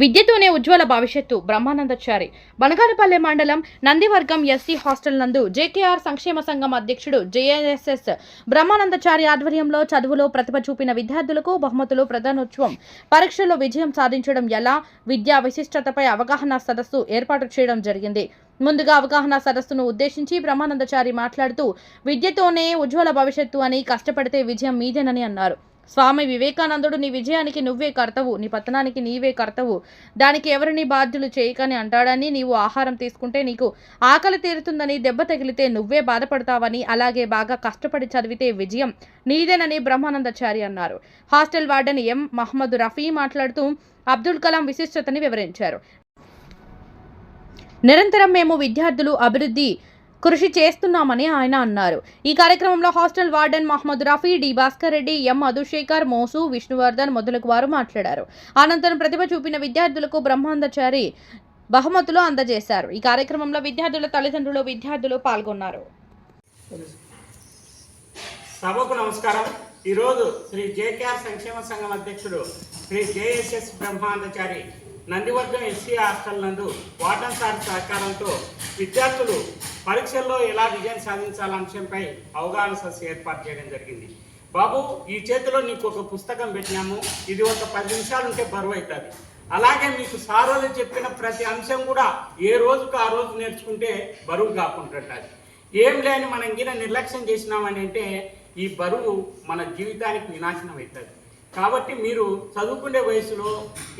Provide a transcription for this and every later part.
విద్యతోనే ఉజ్వల భవిష్యత్తు బ్రహ్మానందచారి. బనగానపల్లె మండలం Nandivargam SC hostel నందు జేకేఆర్ సంక్షేమ సంఘం అధ్యక్షుడు జేఎన్ఎస్ఎస్ బ్రహ్మానందచారి ఆధ్వర్యంలో చదువులో ప్రతిభ చూపిన విద్యార్థులకు బహుమతులు ప్రధానోత్సవం. పరీక్షల్లో విజయం సాధించడం ఎలా? విద్యా విశిష్టతపై అవగాహన సదస్సు ఏర్పాటు చేయడం జరిగింది. ముందుగా అవగాహన సదస్సును ఉద్దేశించి బ్రహ్మానందచారి మాట్లాడుతూ విద్యతోనే ఉజ్వల భవిష్యత్తు అని కష్టపడితే విజయం మీదేనని అన్నారు. స్వామి వివేకానందుడు నీ విజయానికి నువ్వే కర్తవు నీ పతనానికి నీవే కర్తవు. దానికి ఎవరిని బాధ్యులు చేయకని అంటాడని నీవు ఆహారం తీసుకుంటే నీకు ఆకలి తీరుతుందని దెబ్బ తగిలితే నువ్వే బాధపడతావని అలాగే బాగా కష్టపడి చదివితే విజయం నీదేనని బ్రహ్మానందచారి అన్నారు. Hostel warden M. Mohammed Rafi మాట్లాడుతూ అబ్దుల్ కలాం విశిష్టతని వివరించారు. నిరంతరం మేము విద్యార్థులు అభివృద్ధి కృషి చేస్తున్నామని ఆయన అన్నారు. ఈ కార్యక్రమంలో hostel warden Mohammed Rafi D Bhaskar Reddy M Madhusekhar Mosu Vishnuvardhan మొదలగు వారు మాట్లాడారు. అనంతరం ప్రతిభ చూపిన విద్యార్థులకు బ్రహ్మాందచారి బహుమతులు అందజేశారు. ఈ కార్యక్రమంలో విద్యార్థుల తల్లిదండ్రులు విద్యార్థులు పాల్గొన్నారు. సభకు నమస్కారం. ఈరోజు శ్రీ జేకేఆర్ సంక్షేమ సంఘం అధ్యక్షుడు Shri JSS Brahmandachari Nandivargam SC hostel నందు వాటర్ సార్ సహకారంతో విద్యార్థులు పరీక్షల్లో ఎలా విజయం సాధించాల అంశంపై అవగాహన సదస్సు ఏర్పాటు చేయడం జరిగింది. బాబు ఈ చేతిలో నీకు ఒక పుస్తకం పెట్టినాము. ఇది ఒక పది నిమిషాలు ఉంటే బరువు అవుతుంది అలాగే మీకు సారోలు చెప్పిన ప్రతి అంశం కూడా ఏ రోజుకు ఆ రోజు నేర్చుకుంటే బరువు కాకుండా ఏం లేని మనం గిన నిర్లక్ష్యం చేసినామని అంటే ఈ బరువు మన జీవితానికి వినాశనం అవుతుంది కాబట్టి మీరు చదువుకునే వయసులో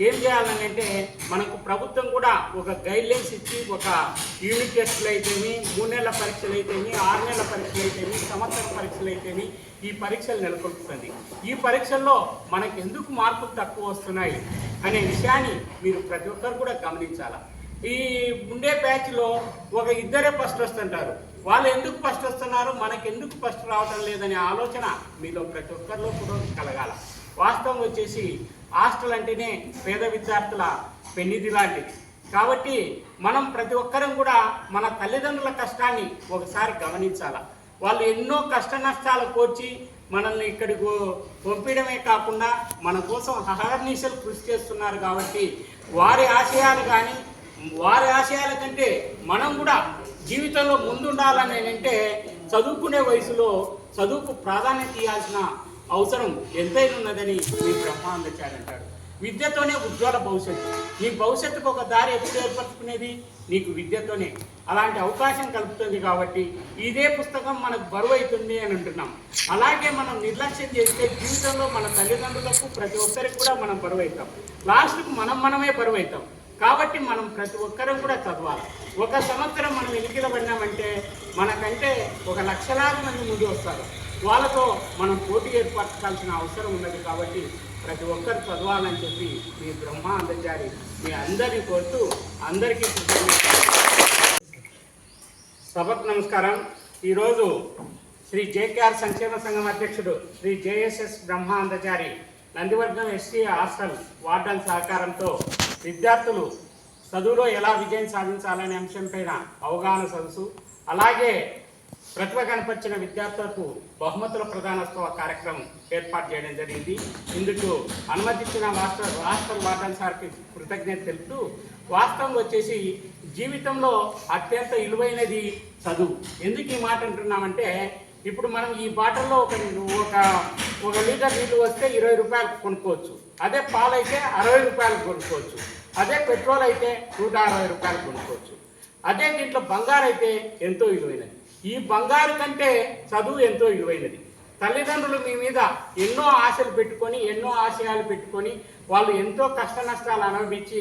ఏం చేయాలని అంటే మనకు ప్రభుత్వం కూడా ఒక గైడ్లైన్స్ ఇచ్చి ఒక యూనిట్ టెస్టులు అయితేమి మూడు నెలల పరీక్షలు అయితేమి ఆరు నెలల పరీక్షలు అయితేమి సంవత్సర పరీక్షలు అయితేమి ఈ పరీక్షలు నెలకొల్పుతుంది. ఈ పరీక్షల్లో మనకు ఎందుకు మార్కులు తక్కువ వస్తున్నాయి అనే విషయాన్ని మీరు ప్రతి ఒక్కరు కూడా గమనించాలి. ఈ ఉండే బ్యాచ్లో ఒక ఇద్దరే ఫస్ట్ వస్తుంటారు. వాళ్ళు ఎందుకు ఫస్ట్ వస్తున్నారు? మనకెందుకు ఫస్ట్ రావటం లేదనే ఆలోచన మీలో ప్రతి ఒక్కరిలో కూడా కలగాల. వాస్తవం వచ్చేసి హాస్టల్ అంటేనే పేద విద్యార్థుల పెన్నిధి లాంటిది. కాబట్టి మనం ప్రతి ఒక్కరం కూడా మన తల్లిదండ్రుల కష్టాన్ని ఒకసారి గమనించాల. వాళ్ళు ఎన్నో కష్ట నష్టాలు కోర్చి మనల్ని ఇక్కడికి పంపించడమే కాకుండా మన కోసం అహర్నిశలు కృషి చేస్తున్నారు కాబట్టి వారి ఆశయాలు కానీ వారి ఆశయాల కంటే మనం కూడా జీవితంలో ముందుండాలని అంటే చదువుకునే వయసులో చదువుకు ప్రాధాన్యత ఇవ్వాల్సిన అవసరం. ఎంతైనా ఉన్నదని మీ బ్రహ్మాందచారంటాడు విద్యతోనే ఉజ్వల భవిష్యత్తు. నీ భవిష్యత్తుకు ఒక దారి ఎప్పుడు ఏర్పరచుకునేది నీకు విద్యతోనే. అలాంటి అవకాశం కలుపుతుంది కాబట్టి ఇదే పుస్తకం మనకు బరువు అవుతుంది అని అంటున్నాం. అలాగే మనం నిర్లక్ష్యం చేస్తే జీవితంలో మన తల్లిదండ్రులకు ప్రతి ఒక్కరికి కూడా మనం బరువు అవుతాం లాస్ట్కు మనం మనమే బరువు అవుతాం కాబట్టి మనం ప్రతి ఒక్కరం కూడా చదవాలి. ఒక సంవత్సరం మనం ఎన్నికల పడినామంటే మనకంటే ఒక లక్షలాది మంది ముందు వస్తారు. వాళ్ళతో మనం పోటీ ఏర్పరచాల్సిన అవసరం ఉన్నది కాబట్టి ప్రతి ఒక్కరు చదవాలని చెప్పి మీ బ్రహ్మ అందజారి మీ అందరిని కోరుతూ అందరికీ సభకు నమస్కారం. ఈరోజు శ్రీ జేకేఆర్ సంక్షేమ సంఘం అధ్యక్షుడు Shri JSS Brahmanandachari ST hostel warden సహకారంతో విద్యార్థులు చదువులో ఎలా విజయం సాధించాలనే అంశంపైన అవగాహన సదస్సు అలాగే ప్రతిభ కనపరిచిన విద్యార్థులకు బహుమతుల ప్రధానోత్సవ కార్యక్రమం ఏర్పాటు చేయడం జరిగింది. ఇందుకు అనుమతించిన రాష్ట్ర రాష్ట్ర వార్డన్ సార్కి కృతజ్ఞత తెలుపుతూ వాస్తవం వచ్చేసి జీవితంలో అత్యంత విలువైనది చదువు. ఎందుకు ఈ మాట అంటున్నామంటే ఇప్పుడు మనం ఈ పాటల్లో ఒక ఒక ఒక లీటర్ నీళ్ళు వస్తే ఇరవై రూపాయలు కొనుక్కోవచ్చు. అదే పాలైతే అరవై రూపాయలు కొనుక్కోవచ్చు. అదే పెట్రోల్ అయితే నూట అరవై రూపాయలు కొనుక్కోవచ్చు. అదే దీంట్లో బంగారు అయితే ఎంతో విలువైనది. ఈ బంగారు కంటే చదువు ఎంతో విలువైనది. తల్లిదండ్రులు మీ మీద ఎన్నో ఆశలు పెట్టుకొని ఎన్నో ఆశయాలు పెట్టుకొని వాళ్ళు ఎంతో కష్ట నష్టాలు అనుభవించి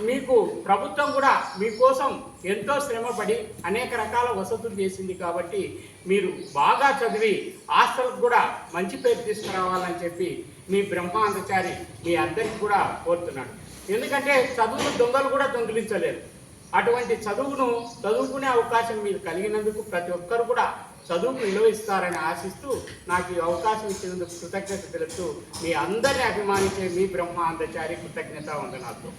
మీకు ప్రభుత్వం కూడా మీకోసం ఎంతో శ్రమపడి అనేక రకాల వసతులు చేసింది కాబట్టి మీరు బాగా చదివి ఆస్తులకు కూడా మంచి పేరు తీసుకురావాలని చెప్పి మీ బ్రహ్మాంతచారి మీ అందరికి కూడా కోరుతున్నాడు ఎందుకంటే చదువును దొంగలు కూడా దొంగిలించలేరు. అటువంటి చదువును చదువుకునే అవకాశం మీరు కలిగినందుకు ప్రతి ఒక్కరు కూడా చదువుకు విలువిస్తారని ఆశిస్తూ నాకు ఈ అవకాశం ఇచ్చినందుకు కృతజ్ఞత తెలుపుతూ మీ అందరిని అభిమానించే మీ బ్రహ్మాందచారి కృతజ్ఞత వందనాలతో